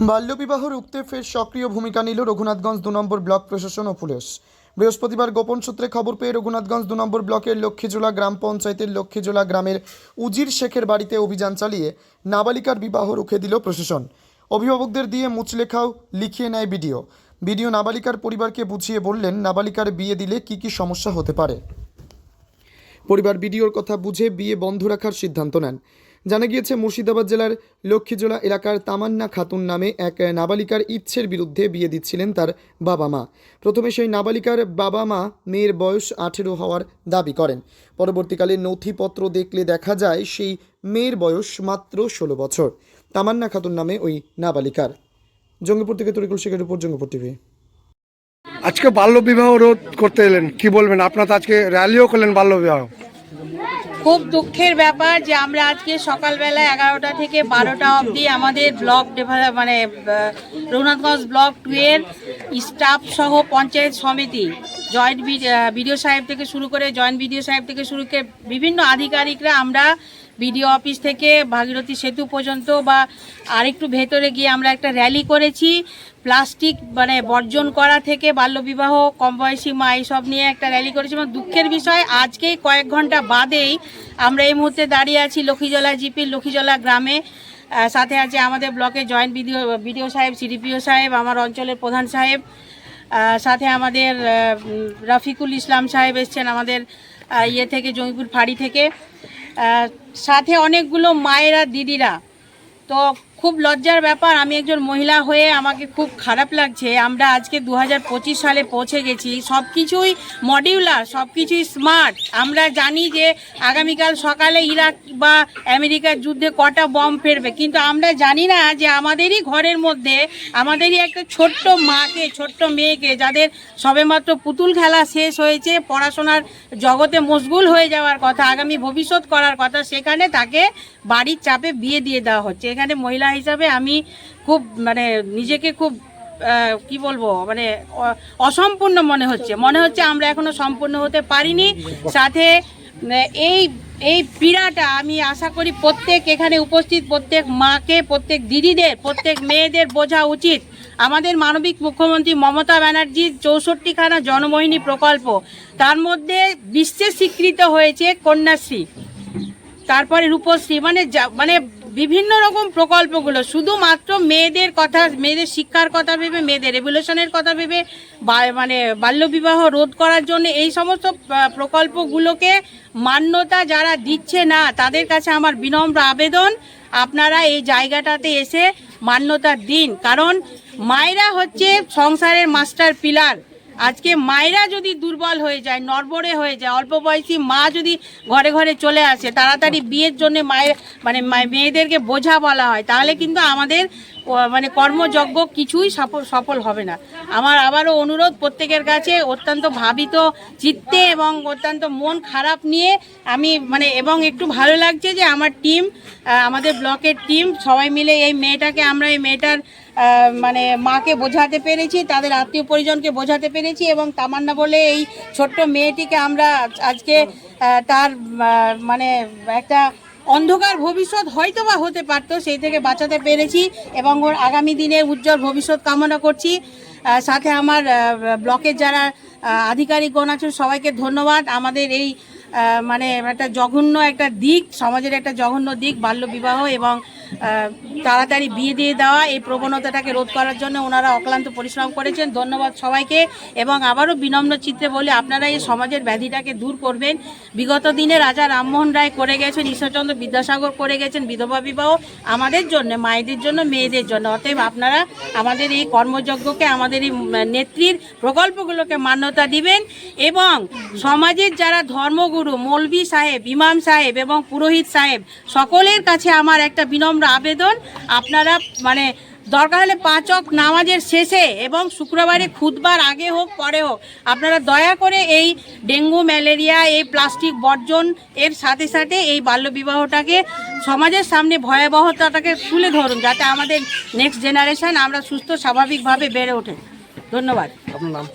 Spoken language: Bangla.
বাল্যবিবাহ রুখতে ফের সক্রিয় ভূমিকা নিল রঘুনাথগঞ্জ দু নম্বর ব্লক প্রশাসন ও পুলিশ। বৃহস্পতিবার গোপন সূত্রে খবর পেয়ে রঘুনাথগঞ্জ দু নম্বর ব্লকের লক্ষ্মীজোলা গ্রাম পঞ্চায়েতের লক্ষ্মীজোলা গ্রামের উজির শেখের বাড়িতে অভিযান চালিয়ে নাবালিকার বিবাহ রুখে দিল প্রশাসন। অভিভাবকদের দিয়ে মুচলেখাও লিখিয়ে নেয় বিডিও। বিডিও নাবালিকার পরিবারকে বুঝিয়ে বললেন, নাবালিকার বিয়ে দিলে কি কি সমস্যা হতে পারে? পরিবার বিডিওর কথা বুঝে বিয়ে বন্ধ রাখার সিদ্ধান্ত নেন। জানা গিয়েছে, মুর্শিদাবাদ জেলার লক্ষ্মীজোলা এলাকার তামান্না খাতুন নামে এক নাবালিকার ইচ্ছের বিরুদ্ধে বিয়ে দিচ্ছিলেন তার বাবা মা। প্রথমে সেই নাবালিকার বাবা মা মেয়ের বয়স আঠেরো হওয়ার দাবি করেন। পরবর্তীকালে নথিপত্র দেখলে দেখা যায়, সেই মেয়ের বয়স মাত্র ষোলো বছর। তামান্না খাতুন নামে ওই নাবালিকার। জঙ্গিপুর থেকে তরিকুল শেখের উপর জঙ্গিপুর টিভি। আজকে বাল্য বিবাহ রোধ করতে এলেন, কি বলবেন? আপনার তো আজকে র্যালিও করলেন বাল্য বিবাহ খুব দুঃখের ব্যাপার যে আমরা আজকে সকালবেলা এগারোটা থেকে বারোটা অবধি আমাদের ব্লক মানে রঘুনাথগঞ্জ ব্লক টু এর স্টাফ সহ পঞ্চায়েত সমিতি, জয়েন্ট বিডিও সাহেব থেকে শুরু করে জয়েন্ট বিডিও সাহেব থেকে শুরু করে বিভিন্ন আধিকারিকরা আমরা বিডিও অফিস থেকে ভাগীরথী সেতু পর্যন্ত বা আরেকটু ভেতরে গিয়ে আমরা একটা র্যালি করেছি। প্লাস্টিক মানে বর্জন করা থেকে বাল্যবিবাহ, কম বয়সী মা এইসব নিয়ে একটা র্যালি করেছি এবং দুঃখের বিষয়, আজকেই কয়েক ঘণ্টা বাদেই আমরা এই মুহূর্তে দাঁড়িয়ে আছি লক্ষ্মীজলা জিপির লক্ষ্মীজলা গ্রামে। সাথে আছে আমাদের ব্লকে জয়েন্ট বিডিও বিডিও সাহেব, সিডিপিও সাহেব, আমার অঞ্চলের প্রধান সাহেব। সাথে আমাদের রফিকুল ইসলাম সাহেব এসছেন আমাদের ইয়ে থেকে, জঙ্গিপুর ফাঁড়ি থেকে। সাথে অনেকগুলো মায়েরা, দিদিরা। তো খুব লজ্জার ব্যাপার, আমি একজন মহিলা হয়ে আমাকে খুব খারাপ লাগছে। আমরা আজকে দু হাজার পঁচিশ সালে পৌঁছে গেছি। সব কিছুই মডিউলার সব কিছুই স্মার্ট আমরা জানি যে আগামীকাল সকালে ইরাক বা আমেরিকার যুদ্ধে কটা বম ফেরবে। কিন্তু আমরা জানি না যে আমাদেরই ঘরের মধ্যে, আমাদেরই একটা ছোট্ট মাকে, ছোট্ট মেয়েকে, যাদের সবেমাত্র পুতুল খেলা শেষ হয়েছে, পড়াশোনার জগতে মশগুল হয়ে যাওয়ার কথা, আগামী ভবিষ্যৎ করার কথা, সেখানে তাকে বাড়ির চাপে বিয়ে দিয়ে দেওয়া হচ্ছে। এখানে মহিলা হিসাবে আমি খুব মানে নিজেকে খুব কি বলব মানে অসম্পূর্ণ মনে হচ্ছে। মনে হচ্ছে আমরা এখনও সম্পূর্ণ হতে পারিনি। সাথে এই এই পীড়াটা আমি আশা করি প্রত্যেক এখানে উপস্থিত, প্রত্যেক মাকে, প্রত্যেক দিদিদের, প্রত্যেক মেয়েদের বোঝা উচিত। আমাদের মানবিক মুখ্যমন্ত্রী মমতা ব্যানার্জির চৌষট্টিখানা জনমোহিনী প্রকল্প, তার মধ্যে বিশ্বে স্বীকৃত হয়েছে কন্যাশ্রী। তারপরে রূপশ্রী মানে মানে বিভিন্ন রকম প্রকল্পগুলো, শুধুমাত্র মেয়েদের কথা, মেয়েদের শিক্ষার কথা ভেবে, মেয়েদের রেগুলেশনের কথা ভেবে মানে বাল্যবিবাহ রোধ করার জন্য এই সমস্ত প্রকল্পগুলোকে মান্যতা যারা দিচ্ছে না, তাদের কাছে আমার বিনম্র আবেদন। আপনারা এই জায়গাটাতে এসে মান্যতা দিন। কারণ মায়েরা হচ্ছে সংসারের মাস্টার পিলার আজকে মায়েরা যদি দুর্বল হয়ে যায় নরবরে হয়ে যায়, অল্প বয়সী মা যদি ঘরে ঘরে চলে আসে, তাড়াতাড়ি বিয়ের জন্য মায়ের মানে মেয়েদেরকে বোঝা বলা হয়, তাহলে কিন্তু আমাদের মানে কর্মযজ্ঞ কিছুই সফল সফল হবে না। আমার আবারও অনুরোধ, প্রত্যেকের কাছে অত্যন্ত ভাবিত চিত্তে এবং অত্যন্ত মন খারাপ নিয়ে আমি মানে এবং একটু ভালো লাগছে যে আমার টিম আমাদের ব্লকের টিম সবাই মিলে এই মেয়েটাকে, আমরা এই মেয়েটার মানে মাকে বোঝাতে পেরেছি, তাদের আত্মীয় পরিজনকে বোঝাতে পেরেছি এবং তামান্না বলে এই ছোট্ট মেয়েটিকে আমরা আজকে তার মানে একটা অন্ধকার ভবিষ্যৎ হয়তো বা হতে পারত সেই থেকে বাঁচাতে পেরেছি এবং ওর আগামী দিনে উজ্জ্বল ভবিষ্যৎ কামনা করছি। সাথে আমার ব্লকের যারা আধিকারিকগণ আছেন সবাইকে ধন্যবাদ। আমাদের এই মানে একটা জঘন্য একটা দিক সমাজের একটা জঘন্য দিক বাল্যবিবাহ এবং আহ, তাড়াতাড়ি বিয়ে দিয়ে দেওয়া, এই প্রবণতাটাকে রোধ করার জন্য ওনারা অক্লান্ত পরিশ্রম করেছেন। ধন্যবাদ সবাইকে এবং আবারও বিনম্র চিত্রে বলে, আপনারা এই সমাজের ব্যাধিটাকে দূর করবেন। বিগত দিনে রাজা রামমোহন রায় করে গেছেন, ঈশ্বরচন্দ্র বিদ্যাসাগর করে গেছেন, বিধবা বিবাহ আমাদের জন্য, মায়েদের জন্য, মেয়েদের জন্য। অতএব আপনারা আমাদের এই কর্মযজ্ঞকে, আমাদের এই নেত্রীর প্রকল্পগুলোকে মান্যতা দিবেন এবং সমাজের যারা ধর্মগুরু, মৌলভী সাহেব, ইমাম সাহেব এবং পুরোহিত সাহেব, সকলের কাছে আমার একটা বিনম্র আবেদন, আপনারা মানে দরকার হলে পাঁচক নামাজের শেষে এবং শুক্রবারে খুদবার আগে হোক, পরে হোক, আপনারা দয়া করে এই ডেঙ্গু, ম্যালেরিয়া, এই প্লাস্টিক বর্জন এর সাথে সাথে এই বাল্যবিবাহটাকে সমাজের সামনে ভয়াবহতাটাকে তুলে ধরুন, যাতে আমাদের নেক্সট জেনারেশন আমরা সুস্থ, স্বাভাবিকভাবে বেড়ে ওঠে। ধন্যবাদ। আপনার নাম